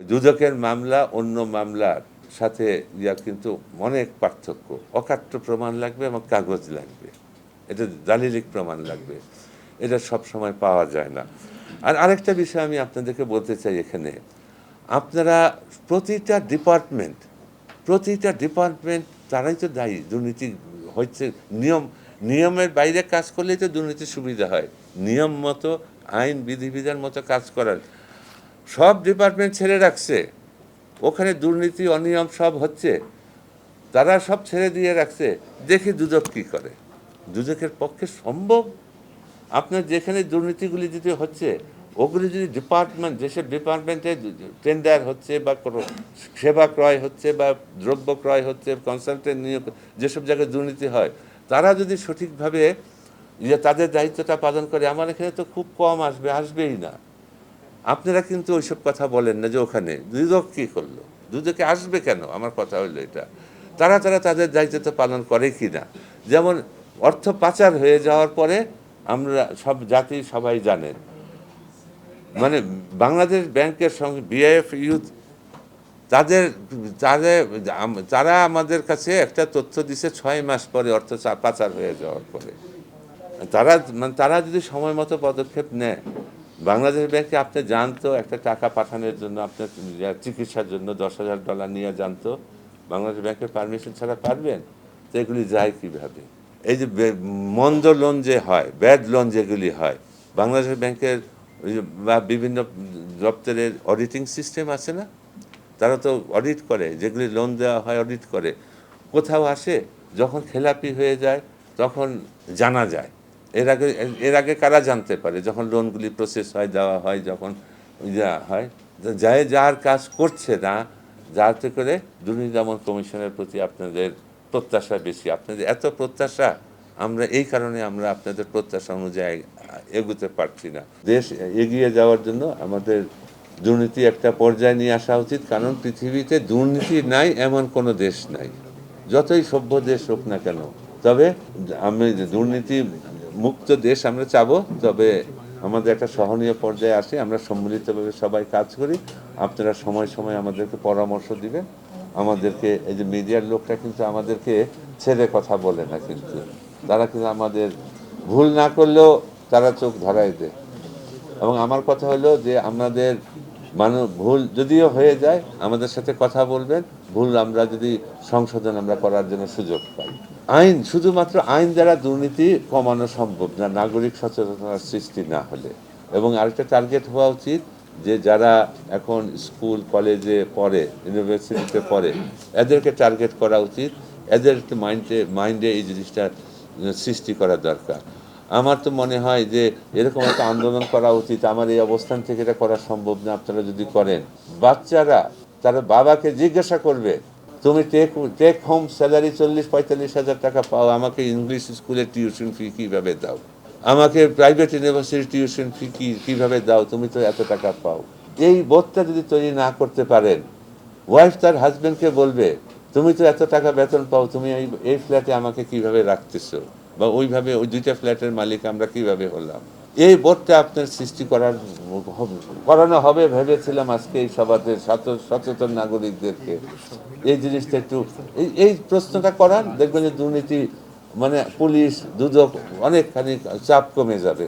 দুদকের মামলা, অন্য মামলার সাথে ইয়া কিন্তু অনেক পার্থক্য। অকাট্য প্রমাণ লাগবে এবং কাগজ লাগবে। এটা দালিলিক প্রমাণ লাগবে। এটা সব সময় পাওয়া যায় না। আর আরেকটা বিষয় আমি আপনাদেরকে বলতে চাই এখানে। আপনারা প্রতিটা ডিপার্টমেন্ট প্রতিটা ডিপার্টমেন্ট তারাই তো দায়ী। দুর্নীতি হচ্ছে নিয়ম, নিয়মের বাইরে কাজ করলেই তো দুর্নীতির সুবিধা হয়। নিয়ম মতো, আইন, বিধিবিধান মতো কাজ করার। সব ডিপার্টমেন্ট ছেড়ে রাখছে। ওখানে দুর্নীতি, অনিয়ম সব হচ্ছে। তারা সব ছেড়ে দিয়ে রাখছে। দেখি দুদক কি করে। দুদকের পক্ষে সম্ভব? আপনার যেখানে দুর্নীতিগুলি যদি হচ্ছে, ওগুলি যদি ডিপার্টমেন্ট যেসব ডিপার্টমেন্টে টেন্ডার হচ্ছে বা কোনো সেবা ক্রয় হচ্ছে বা দ্রব্য ক্রয় হচ্ছে কনসালটেন্ট নিয়োগ, যেসব জায়গায় দুর্নীতি হয়, তারা যদি সঠিকভাবে যে তাদের দায়িত্বটা পালন করে, আমার এখানে তো খুব কম আসবে, আসবেই না। আপনারা কিন্তু ওইসব কথা বলেন না যে ওখানে। দুদক কী করল? দুদকে আসবে কেন? আমার কথা হলো এটা। তারা তারা তাদের দায়িত্ব তো পালন করে কি না? যেমন অর্থ পাচার হয়ে যাওয়ার পরে আমরা সব জাতি সবাই জানেন মানে বাংলাদেশ ব্যাংকের সঙ্গে বিআইএফ ইউথ, তাদের তাদের তারা আমাদের কাছে একটা তথ্য দিছে ছয় মাস পরে অর্থ পাচার হয়ে যাওয়ার পরে। তারা মানে তারা যদি সময় মতো পদক্ষেপ নেয় বাংলাদেশ ব্যাংকে আপনি জানতো, একটা টাকা পাঠানোর জন্য আপনার চিকিৎসার জন্য দশ হাজার ডলার নিয়ে জানতো, বাংলাদেশ ব্যাংকের পারমিশন ছাড়া পারবেন? তো এগুলি যায় কীভাবে? এই যে মন্দ লোন যে হয় ব্যাড লোন যেগুলি হয় বাংলাদেশ ব্যাংকের বা বিভিন্ন দপ্তরের অডিটিং সিস্টেম আছে না? তারা তো অডিট করে, যেগুলি লোন দেওয়া হয় অডিট করে। কোথাও আসে, যখন খেলাপি হয়ে যায়, তখন জানা যায়। এর আগে এর আগে কারা জানতে পারে? যখন লোনগুলি প্রসেস হয়, দেওয়া হয়, যখন যা হয় যায় যার কাজ করছে না, যাতে করে দুর্নীতি দমন কমিশনের প্রতি আপনাদের প্রত্যাশা বেশি। আপনাদের এত প্রত্যাশা, আমরা এই কারণে আমরা আপনাদের প্রত্যাশা অনুযায়ী এগোতে পারছি না। দেশ এগিয়ে যাওয়ার জন্য আমাদের দুর্নীতি একটা পর্যায়ে নিয়ে আসা উচিত, কারণ পৃথিবীতে দুর্নীতি নাই, এমন কোনো দেশ নাই। যতই সভ্য দেশ হোক না কেন, তবে আমি দুর্নীতি মুক্ত দেশ আমরা চাবো, তবে আমাদের একটা সহনীয় পর্যায়ে আসে, আমরা সম্মিলিতভাবে সবাই কাজ করি। আপনারা সময় সময় আমাদেরকে পরামর্শ দিবেন। আমাদেরকে, এই যে মিডিয়ার লোকটা কিন্তু আমাদেরকে ছেড়ে কথা বলে না কিন্তু। তারা কিন্তু আমাদের ভুল না করলেও তারা চোখ ধরাই দেয়। এবং আমার কথা হলো যে আমাদের মানুষ ভুল যদিও হয়ে যায়, আমাদের সাথে কথা বলবেন। ভুল আমরা যদি সংশোধন আমরা করার জন্য সুযোগ পাই। আইন, শুধুমাত্র আইন দ্বারা দুর্নীতি কমানো সম্ভব না, নাগরিক সচেতনতার সৃষ্টি না হলে। এবং আরেকটা টার্গেট হওয়া উচিত যে যারা এখন স্কুল কলেজে পড়ে ইউনিভার্সিটিতে পড়ে, এদেরকে টার্গেট করা উচিত। এদের মাইন্ডে মাইন্ডে এই জিনিসটা সৃষ্টি করা দরকার। আমার তো মনে হয় যে এরকম একটা আন্দোলন করা উচিত। আমার এই অবস্থান থেকে এটা করা সম্ভব না, আপনারা যদি করেন। বাচ্চারা তারা বাবাকে জিজ্ঞাসা করবে, তুমি টেক টেক হোম স্যালারি চল্লিশ, পঁয়তাল্লিশ হাজার টাকা পাও, আমাকে ইংলিশ স্কুলের টিউশন ফি কীভাবে দাও? আমাকে প্রাইভেট ইউনিভার্সিটির টিউশন ফি কী, কীভাবে দাও? তুমি তো এত টাকা পাও। এই বোধটা যদি তৈরি না করতে পারেন ওয়াইফ তার হাজবেন্ডকে বলবে, তুমি তো এত টাকা বেতন পাও, তুমি এই এই ফ্ল্যাটে আমাকে কীভাবে রাখতেছো? বা ওইভাবে ওই দুইটা ফ্ল্যাটের মালিক আমরা কীভাবে হলাম? এই বোধটা আপনার সৃষ্টি করার করানো হবে ভেবেছিলাম আজকে এই সভাতে সচেতন নাগরিকদেরকে। এই জিনিসটা একটু এই এই প্রশ্নটা করান দেখবেন যে দুর্নীতি মানে পুলিশ, দুদক অনেকখানি চাপ কমে যাবে।